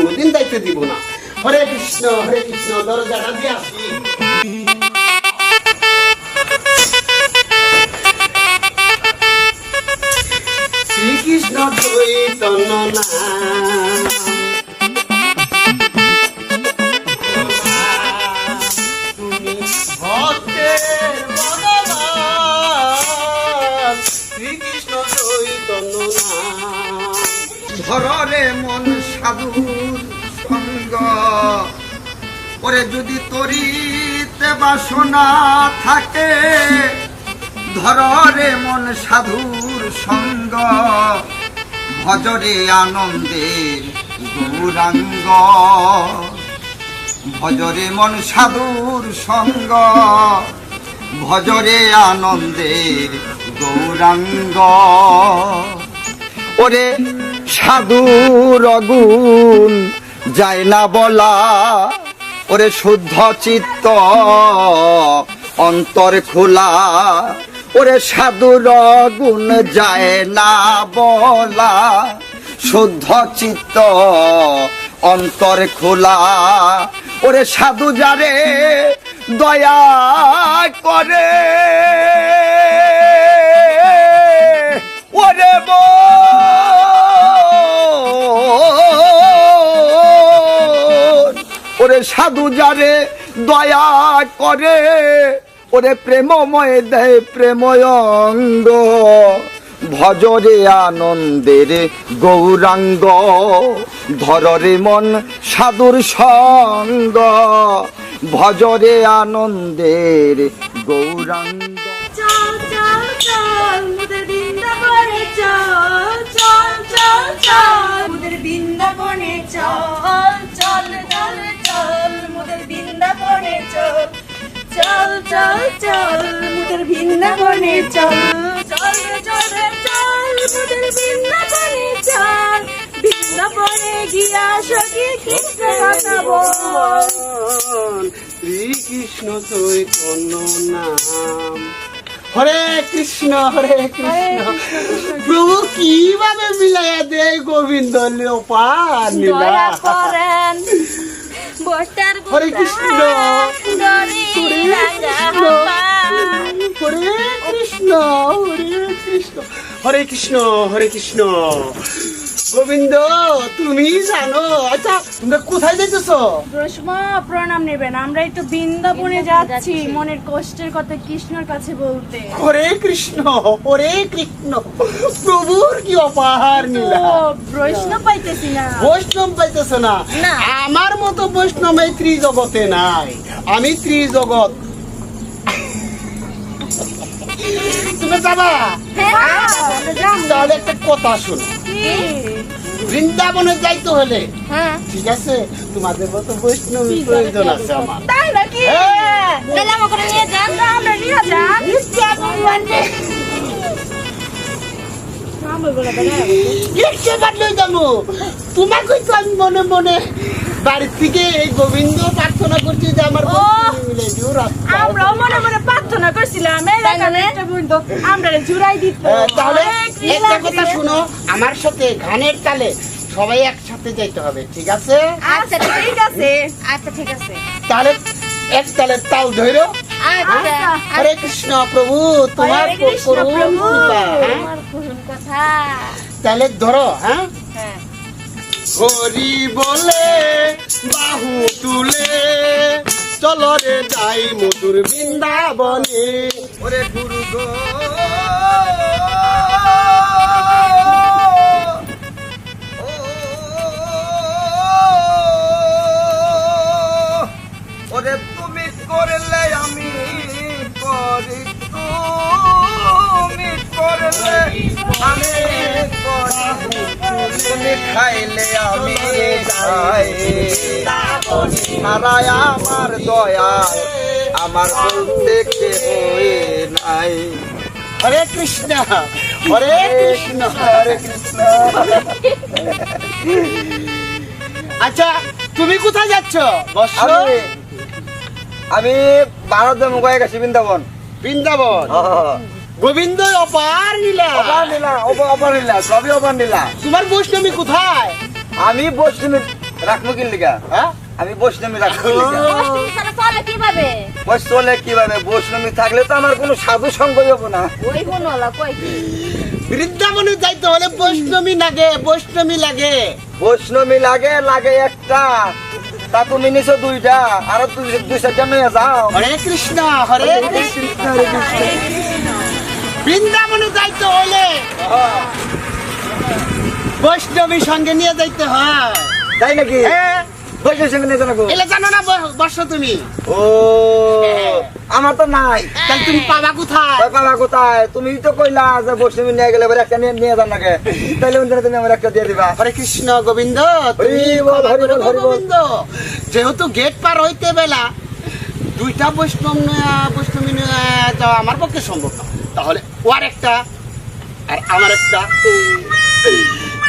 হবে একা কোনো দিন যাইতে দিব না। হরে কৃষ্ণ হরে কৃষ্ণ দরজাটা দিয়ে আসি। শ্রীকৃষ্ণ চৈতন্য নাম। ধরে মন সঙ্গ ওরে যদি তরিতে বাসনা থাকে, ধরে মন সাধুর সঙ্গ, ভজরে আনন্দের গৌরাঙ্গ। ভজরে মন সাধুর সঙ্গ, ভজরে আনন্দের গৌরাঙ্গ। ওরে সাধুর গুণ যায় না বলা ওরে শুদ্ধ চিত্ত, অন্তর খোলা। ওরে সাধুর গুণ যায় না বলা। শুদ্ধ চিত্ত, অন্তর খোলা। ওরে সাধু যারে দয়া করে। ওরে সাধু যারে দয়া করে, ওরে প্রেমময় দেয় প্রেময়ঙ্গ ভজরে আনন্দের গৌরাঙ্গ, ধররে মন সাধুর সঙ্গ, ভজরে আনন্দের গৌরাঙ্গ। চল চল চল চল চল চল মুদের বৃন্দাবনে চল। চল চল চল মুদের বৃন্দাবনে চল। চল চল চল মুদের বৃন্দাবনে চল। বৃন্দাবনে গিয়া সখী কৃষ্ণ শ্রীকৃষ্ণ চৈতন্য নাম। হরে কৃষ্ণ হরে কৃষ্ণ। প্রভু কীভাবে মিলাইয়া দেয় গোবিন্দ লোপার নীলা করেন। বস্তার হরে কৃষ্ণ। হরে কৃষ্ণ হরে কৃষ্ণ। হরে কৃষ্ণ হরে কৃষ্ণ। গোবিন্দ তুমি জানো। আচ্ছা তোমরা কোথায় যাইতেছো? রসমা প্রণাম নেবেন আমরা একটু বৃন্দাবনে যাচ্ছি। মনের কষ্টের কথা কৃষ্ণর কাছে বলতে। হরে কৃষ্ণ হরে কৃষ্ণ। প্রভুর কি নীলা বৈষ্ণব পাইতেছি না। বৈষ্ণব পাইতেছে না। আমার মতো বৈষ্ণব এই ত্রিজগতে নাই। আমি ত্রিজগৎ। তুমি যাবা? তাহলে একটা কথা শোনো? বৃন্দাবনে যাইতে হলে। হ্যাঁ। ঠিক আছে? তোমাদের মতো বৈষ্ণবী প্রয়োজন আছে আমার। তাই নাকি। তাহলে আমার নিয়ে যান। আমরা নিয়ে যান। জানো তোমাকে তো আমি মনে মনে বাড়ির থেকে এই গোবিন্দ প্রার্থনা করছি যে আমার ও। মিলে আমরাও মনে মনে প্রার্থনা করছিলাম এই আমরা জুড়াই দিত। হ্যাঁ, তাহলে একটা কথা শুনো আমার সাথে গানের তালে সবাই একসাথে যাইতে হবে ঠিক আছে? আচ্ছা ঠিক আছে। আচ্ছা ঠিক আছে। তাহলে এক তালে তাল ধরো আচ্ছা। হরে কৃষ্ণ প্রভু তোমার প্রভু। হ্যাঁ? তাহলে ধরো হ্যাঁ হ্যাঁ? হরি বলে, বাহু তুলে। চলো রে যাই মধুর বৃন্দাবনে। ওরে গুরু গো ওরে তুমি করলে আমি করি, তুমি করলে আমি করি। তুমি খাইলে আমি খাই সারাই আমার দয়া আমার বলতে কেহ নাই। হরে কৃষ্ণ হরে কৃষ্ণ হরে কৃষ্ণ। আচ্ছা তুমি কোথায় যাচ্ছ? আমি ভারতে মুগাই গেছি বৃন্দাবন। বৃন্দাবন? গোবিন্দ অপার নীলা। অপার নিলা অপ- অপার নিলা সবই অপার নিলা। তোমার বৈষ্ণবী কোথায়? আমি বৈষ্ণবী রাখব কি লিগা? হ্যাঁ? আমি বৈষ্ণবী রাখব কি লিগা? অষ্টমী ছাড়া চলে কীভাবে? বৈশ চলে কীভাবে? বৈষ্ণবী থাকলে তো আমার কোনো সাধু সঙ্গ হব না। ওই কোন হলো কই? কি বৃন্দাবনে যাইতে হলে বৈষ্ণবী লাগে বৈষ্ণবী লাগে। বৈষ্ণবী লাগে লাগে একটা। তা তুমি নিছো দুইটা আর দুই চারটা মেয়ে যাও। হরে কৃষ্ণ হরে কৃষ্ণ হরে কৃষ্ণ। বৃন্দাবনে যাইতে হলে বৈষ্ণবী সঙ্গে নিয়ে যাইতে হয়। তাই নাকি? বৈষ্ণবীর সঙ্গে নিয়ে যাব এলে জানো না বর্ষ তুমি। ও আমার তো নাই। তাহলে তুমি পাবা কোথায়? তুমি তো কইলা যে বৈষ্ণবী নিয়ে গেলে একটা নিয়ে নিয়ে যান নাকি তাইলে ওখানে তুমি আমার একটা দিয়ে দিবা। হরে কৃষ্ণ গোবিন্দ যেহেতু গেট পার হইতে বেলা দুইটা বৈষ্ণব বৈষ্ণবী নিয়ে যাওয়া আমার পক্ষে সম্ভব না। তাহলে ওর একটা আর আমার একটা।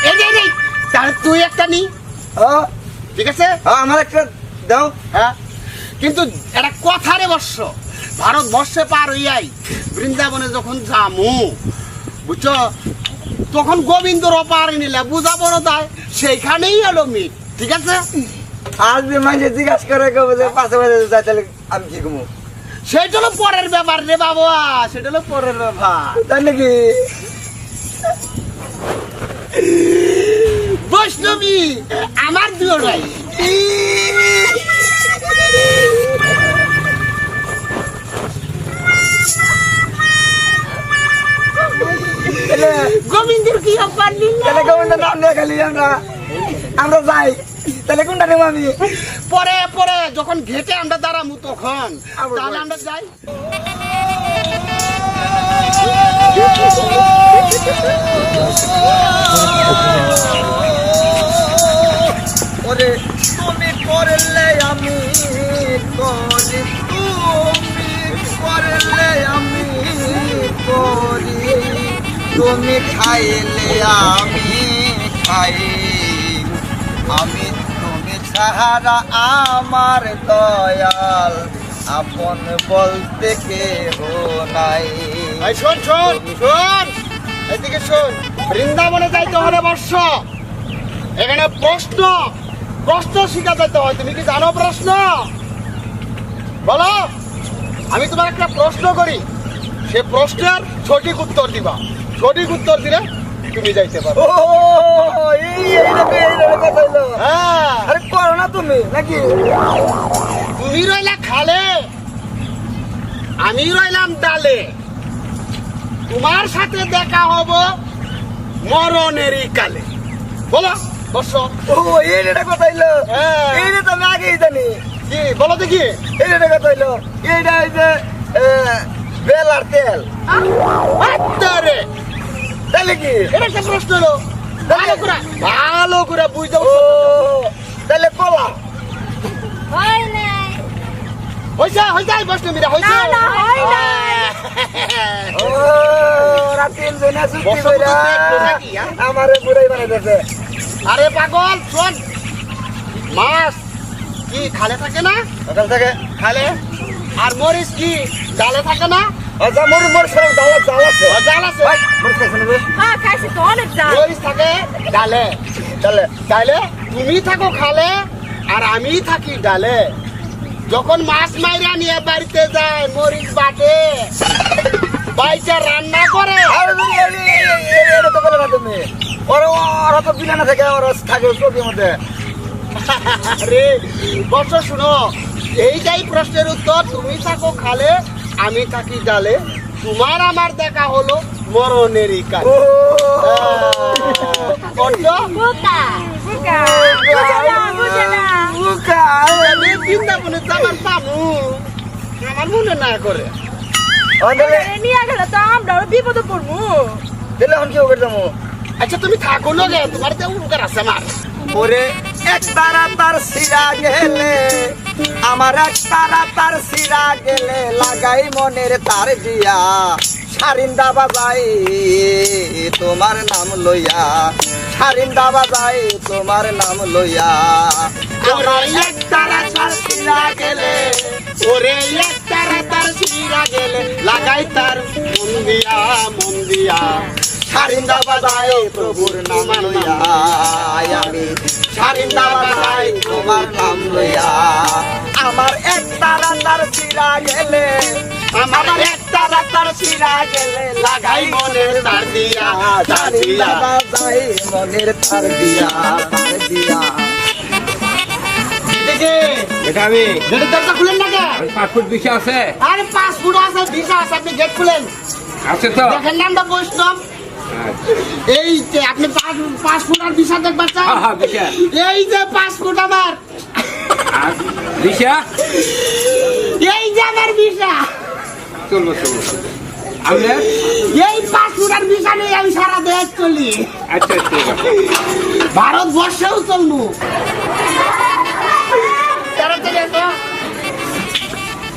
এই তাহলে তুই একটা নি। ঠিক আছে? আমার একটা দাও। হ্যাঁ। কিন্তু একটা কথারে বর্ষ ভারতবর্ষে পার হইয়াই বৃন্দাবনে যখন যামু বুঝছ? তখন গোবিন্দর অপার নিলে বুঝাবো তাই সেইখানেই হলো মিট ঠিক আছে? আজ মাঝে জিজ্ঞাসা করে পাশে যাই তাহলে আমি কি ঘুমো? সেটা হলো পরের ব্যাপার রে বাবা সেটা হলো পরের ব্যাপার। তাই নাকি? বৈষ্ণবী আমার দিও তাহলে গোবিন্দের কি তাহলে কোনটা নাম নিয়ে খালি আমরা। আমরা যাই। তাহলে কোনটা নেব আমি? পরে পরে যখন ঘেটে আমরা দাঁড়ামু তখন তাহলে আমরা যাই। ওরে তুমি করলে আমি করি তুমি করলে আমি করি তুমি খাইলে আমি খাই আমি ছাড়া আমার দয়াল, আপন বলতে কেহ নাই। শোন শোন শোন। এদিকে শোন, বৃন্দাবনে যাইতে হলে বর্ষ। এখানে প্রশ্ন প্রশ্ন শিখা যাইতে হয়। তুমি কি জানো প্রশ্ন? বলো। আমি তোমার একটা প্রশ্ন করি। সে প্রশ্নের সঠিক উত্তর দিবা। সঠিক উত্তর দিলে তুমি যাইতে পারো। ও এই এইরকম এইরকম কথা হইল। হ্যাঁ। আরে করো না তুমি নাকি? তুমি রইলা খালে আমি রইলাম ডালে। তোমার সাথে দেখা হব মরণেরই কালে। বলো বর্ষ ও এইটা কথা হইল। হ্যাঁ। এইটা তো আমি আগেই জানি। কি বলো দেখি। এইটা কথা হইল। এইটা এই যে এ, বেল আর তেল। আত্মারে তাহলে কি? এটা একটা প্রশ্ন হলো। ভালো করে। ভালো করে বুঝতে ও। তাহলে কলা। হয় নাই। হয়েছে হয়েছে বৈষ্ণবীরা হয়েছে না, না, হয় নাই। ও রাত তিন জনে বসন্ত কইরা হ্যাঁ? আমারে বুড়াই বানাইতেছে। আরে পাগল শোন। মাছ কি খালে থাকে না? সকাল থেকে। খালে। আর মরিচ কি ডালে থাকে না? আচ্ছা মোর মোর সব দাওয়া দাওয়া আছে। ডাল আছে? ভাই মোর কাছে নেবে। হ্যাঁ খাইছি তো অনেক থাকে ডালে। তাহলে তাইলে তুমি থাকো খালে আর আমি থাকি ডালে। যখন মাছ মাইরা নিয়ে বাড়িতে যায় মরিচ বাটে। বাইচা রান্না করে। এটা তো বলে না তুমি। ওরা ওরা তো বিনা না থাকে ওরা থাকে মধ্যে। শুনো। এইটাই প্রশ্নের উত্তর তুমি থাকো খালে আমি থাকি ডালে তোমার আমার দেখা হলো মরণেরই বুঝে না বুঝে না বুকা। আমার মনে না করে। তাহলে এ নিয়ে গেলে তো আমরা আরও বিপদে পড়ব। তাহলে এখন কি করে যাব আচ্ছা তুমি থাকো না তোমার তো উপকার আছে আমার। ওরে এক তারা তার সিরা গেলে। আমার এক তারা তার সিরা গেলে লাগাই মনের তার দিয়া সারিন্দা বাজাই, তোমার নাম লইয়া। সারিন্দা বাজাই, তোমার নাম লইয়া। আমার একটা রাতার সিরা গেলে, ওরে একটা রাতার সিরা গেলে লাগাই তার মন দিয়া মন দিয়া। সারিন্দা বাজাই, প্রভুর নাম লইয়া। আমি সারিন্দা বাজাই, তোমার নাম লইয়া। আমার একটা রাতার সিরা গেলে আমার একটা রাতার সিরা গেলে লাগাই মনের তার দিয়া তার দিয়া। বাজাই মনের তার দিয়া তার দিয়া এটা আমি গেটের দরজা খুলেন না? পাসপোর্ট আছে আরে পাঁচ ফুট আছে ভিসা আছে আপনি গেট খুলেন। আছে তো দেখেন নামটা বৈষ্ণব এই যে আপনি পাঁচ পাঁচ ফুট আর ভিসা দেখবার চান? এই যে ফুট আমার। আর বিষয় এই যে আমার ভিসা। চলবো চলবো আপনার এই পাঁচ ফুট আর ভিসা নিয়ে আমি সারা দেশ চলি। আচ্ছা ঠিক আছে ভারতবর্ষেও চলবো।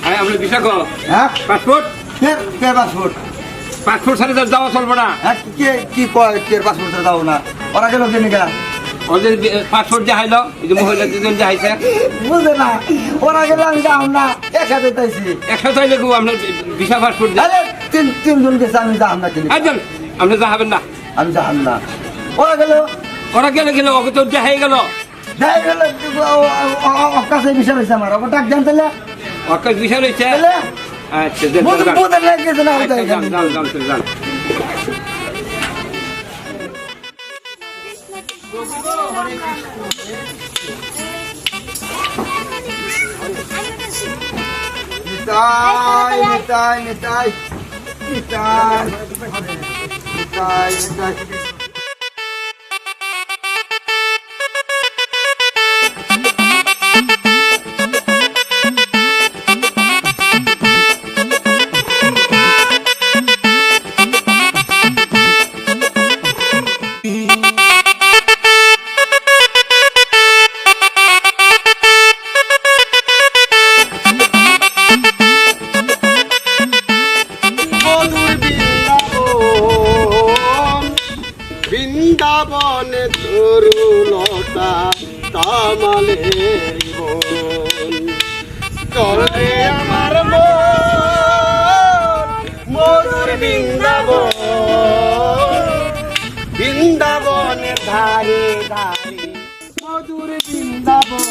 আরে কো হ্যাঁ? পাসপোর্ট? কে কে পাসপোর্ট? পাসপোর্ট তো যাওয়া চলবো না। হ্যাঁ কে কি কয় কে পাসপোর্ট দাও না? ওরা গেল কেন গা ওদের পাসপোর্ট দেখাইলো এই যে মহিলা দুজন দেখাইছে বুঝে না। ওরা গেল আমি যাও না একসাথে তাইছি একশো তাই দেখব আপনার ভিসা পাসপোর্ট আরে তিন তিনজন গেছে আমি যাম না কিনি একজন আপনি যাবেন না। আমি যাম না। ওরা গেল ওরা গেলে গেলে ওকে তো দেখাই গেল। যাই গেল কাছে বিষয় রয়েছে আমার। ওকে ডাক জানতে ওকে বিষয় রয়েছে আচ্ছা বুঝে। বুঝে লেগেছে না নিতাই নিতাই নিতাই নিতাই নিতাই নিতাই।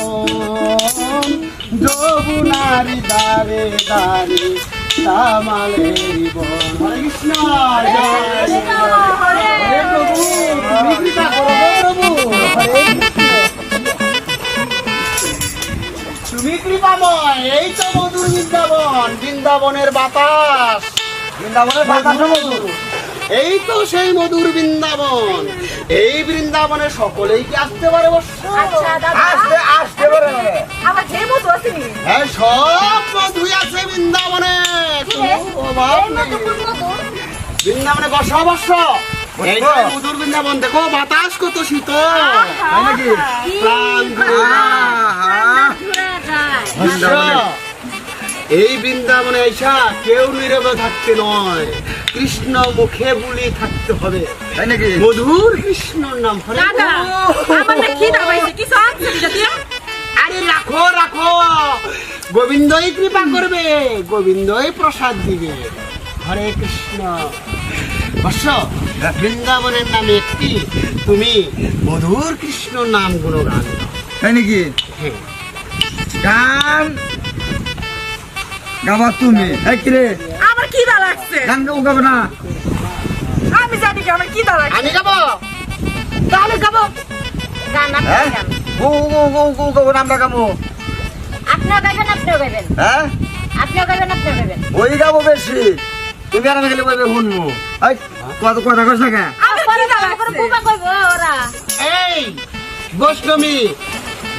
বৃন্দাবন যমুনারি দারে দারে তামালের বন। হরে কৃষ্ণ প্রভু। তুমি কৃপাময় এই তো মধুর বৃন্দাবন বৃন্দাবনের বাতাস। বৃন্দাবনের বাতাস মধুর এই তো সেই মধুর বৃন্দাবন। এই বৃন্দাবনে সকলেই কি আসতে পারে অবশ্য? আচ্ছা আসতে আসতে পারে। আমার খেয়ে মতো আসেনি হ্যাঁ সব মধুই আছে বৃন্দাবনে। বৃন্দাবনে এই এই মধুর বৃন্দাবন দেখো বাতাস কত শীতল। এই বৃন্দাবনে এসা কেউ নীরবে থাকতে নয়। কৃষ্ণ মুখে বুলি থাকতে হবে। তাই নাকি? মধুর কৃষ্ণর নাম হরে দাদা আমার না খিদা পাইছে আনছে যদি আরে রাখো রাখো। গোবিন্দই কৃপা করবে গোবিন্দই প্রসাদ দিবে। হরে কৃষ্ণ। বর্ষ বৃন্দাবনের নামে একটি তুমি মধুর কৃষ্ণ নাম গুণগান গান তাই নাকি? হ্যাঁ। গান গাবা তুমি। কি রে। খিদা লাগছে? গান না। আমি জানি কি আমার খিদা লাগছে? আমি গাবো। তাহলে গাবো। গান ও ও ও ও গাবো না আমরা গাবো। আপনিও গাইবেন আপনিও গাইবেন। হ্যাঁ? আপনিও গাইবেন আপনিও গাইবেন। ওই গাবো বেশি। তুমি আর আমি গেলে বলবে শুনব। এই কত কথা কস না কেন? আমার খিদা লাগছে? বুবা কইবো ওরা। এই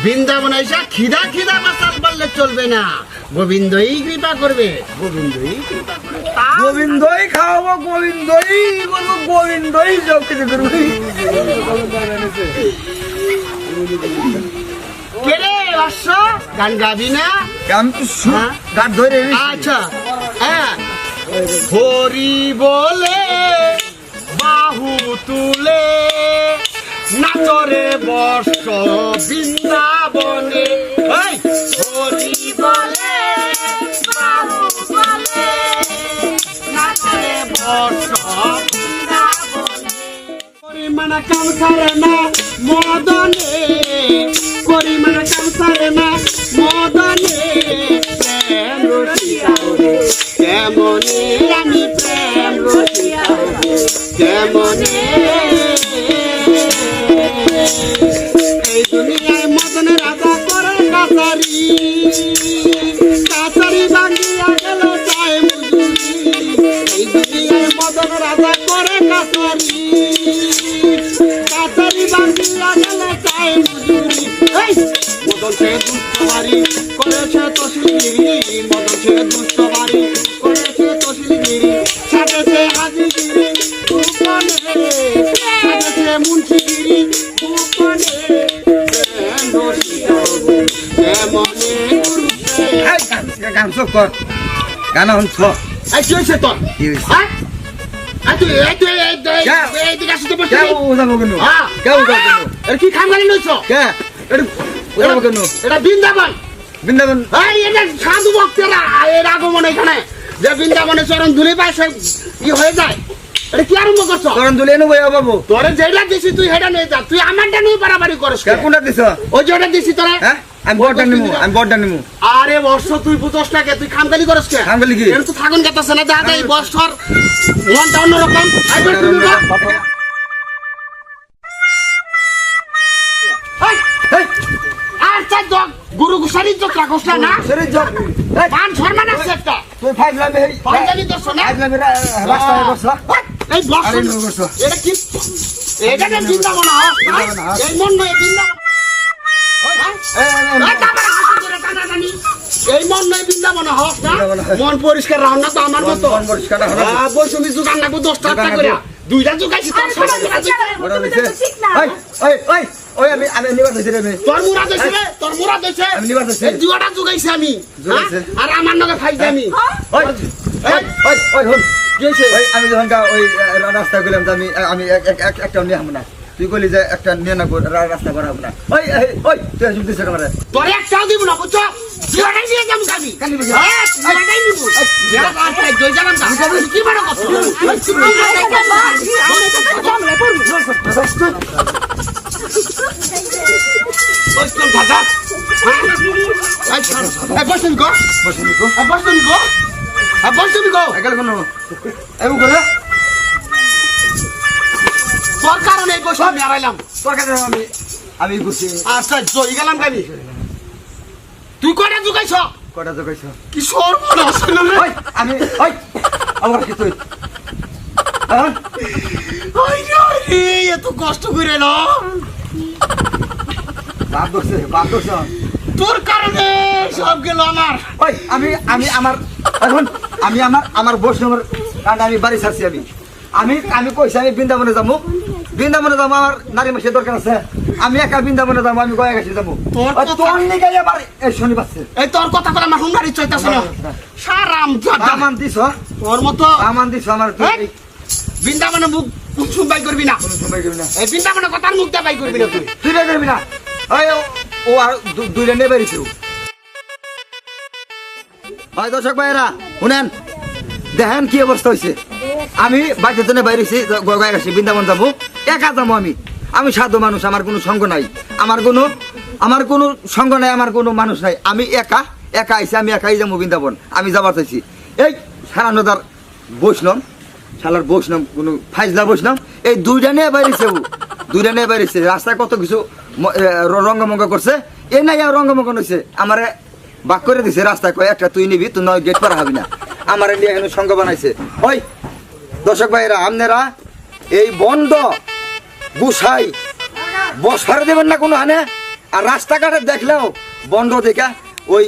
বৃন্দাবনে এসে খিদা খিদা বাঁচাল পারলে চলবে না। গোবিন্দই কৃপা করবে। গোবিন্দই কৃপা করবে। গোবিন্দই খাওয়াবো গোবিন্দই বলব গোবিন্দই সব কিছু করব গান গাবি না? তো হ্যাঁ? গান ধরে। আচ্ছা হ্যাঁ। হরি বলে বাহু তুলে নাচরে বর্ষ বৃন্দাবনে। হরি বলে পরিমাণ কাম সারে না মদনে। পরিমাণ কাম সারে না মদনে। প্রেম রসিকা রে, কেমনে আমি প্রেম রসিকা রে, সে দুষ্ট বাড়ি করেছে তসলিগিরি মদন সে দুষ্ট বাড়ি করেছে তসলিগিরি সাজেছে হাজিগিরি সাজেছে মুন্সিগিরি গান কর। গান কি হয়েছে তোর? কি হয়েছে? হ্যাঁ? কে? কে? কেন? এটা বৃন্দাবন। বৃন্দাবন? এই এটা সাধু ভক্তেরা এর আগমন এখানে। যে বৃন্দাবনে চরণ ধুলি পায় সে ই হয়ে যায়। এটা কি আরম্ভ করছ? বাবু তোরে যেটা দিছি তুই হেটা নিয়ে যা। তুই আমারটা নিয়ে বাড়াবাড়ি করস কে? কোনটা দিছ? ওই যেটা দিছি তোরে। হ্যাঁ? আমি বড়টা নিমু আমি বড়টা নিমু। আরে বর্ষ তুই বুঝস না কে? তুই খামগালি করস কে? খামগালি কি? এর তো থাকুন গেতাছে না যায় এই বর্ষর মনটা অন্যরকম। আইবে তুমি গুরু গুসারির না? না শরীর পান শর্মা নাকছে একটা। তুই ফাইভ লামে এই পাঞ্জাবি তো শোনা? ফাইভ লামে রাস্তায় বসছ এই নো এটা কি? এটা না? এই মন নয় হ্যাঁ? এই মন নয় বৃন্দাবন না? মন পরিষ্কার রাখ না তো আমার মতো। না। বৈষম্য জোগান লাগবো করে। দুইটা তোর ওই আমি আমি নিবার হইছে রে তোর মুরাদ হইছে রে, তোর মুরাদ হইছে। আমি নিবার হইছে। এই দুয়াটা জোগাইছি আমি? আর আমার নগে ফাইছি আমি। ওই ওই ওই ওই কি হইছে? আমি যখন ওই রাস্তা গেলাম আমি আমি এক- এক- এক- একটা নিয়ে হাম না। তুই কইলি যে একটা নিয়ে না রাস্তা করা হবে না ওই ওই তুই আসবি দিছে আমারে তোরে একটাও দিব না বুঝছ দুয়াটাই দিয়ে যাব খালি। হ্যাঁ, নিব জয় তা। কি বড় কথা। বসলাম দাদা হ্যাঁ? এই ছাড়। এই বস তুমি গো বসে নিকো এই বস তুমি গো এই বস তুমি গো আগাল কোন তোর কারণে আমি তোর কাছে আমি আমি গুছি আচ্ছা জয় গেলাম খালি তুই কয়টা কি সর্বনাশ হইল রে? আমি ওই আমার কি তুই? এত কষ্ট করে এলাম বাপ দোষে বাপ দোষ তোর কারণে সব গেল আমার। ওই আমি আমি আমার এখন আমি আমার আমার বৈষ্ণবের কারণ আমি বাড়ি ছাড়ছি আমি। আমি আমি কইছি আমি বৃন্দাবনে যাব বৃন্দাবনে যাব আমার নারী মাসের দরকার আছে। আমি একা বৃন্দাবনে যাব আমি গয়া গেছি যাব তোর নিকে এই শনি পাচ্ছে এই তোর কথা করে আমার হুঙ্গারি না? সারাম দিছ তোর মতো আমান দিছ আমার বৃন্দাবনে মুখ কুসুম বাই করবি না? সময় করবি না। এই বৃন্দাবনে কথার মুখ দিয়ে বাই করবি না তুই? তুই করবি না। ওই ও- আর দুইটা বেরিয়েছিল হয় দর্শক ভাইয়েরা শুনেন। দেখেন কি অবস্থা হয়েছে আমি বাড়িতে জন্য বাইরেছি গয়া গেছি বৃন্দাবন যাব। একা যাব আমি। আমি সাধু মানুষ আমার কোনো সঙ্গ নাই। আমার কোনো আমার কোনো সঙ্গ নাই আমার কোনো মানুষ নাই। আমি একা একা আইছি আমি একাই যাব বৃন্দাবন। আমি যাবার চাইছি। এই সারানোদার বৈষ্ণব শালার বৈষ্ণব কোনো ফাইজলা বৈষ্ণব এই দুইটা নিয়ে বাইরেছে ও। দুইটা নিয়ে বাইরেছে রাস্তায় কত কিছু এ, রঙ্গমঙ্গ করছে। এই নাই রঙ্গমঙ্গ নইছে। আমারে বাক করে দিছে রাস্তায় কয় একটা তুই নিবি তুই নয় গেট পার হবি না। আমার নিয়ে এখানে সঙ্গ বানাইছে। ওই দর্শক ভাইরা আপনারা এই বন্ধ গুসাই বসার দেবেন না কোনো হানে? আর রাস্তাঘাটে দেখলেও বন্ধ দেখা ওই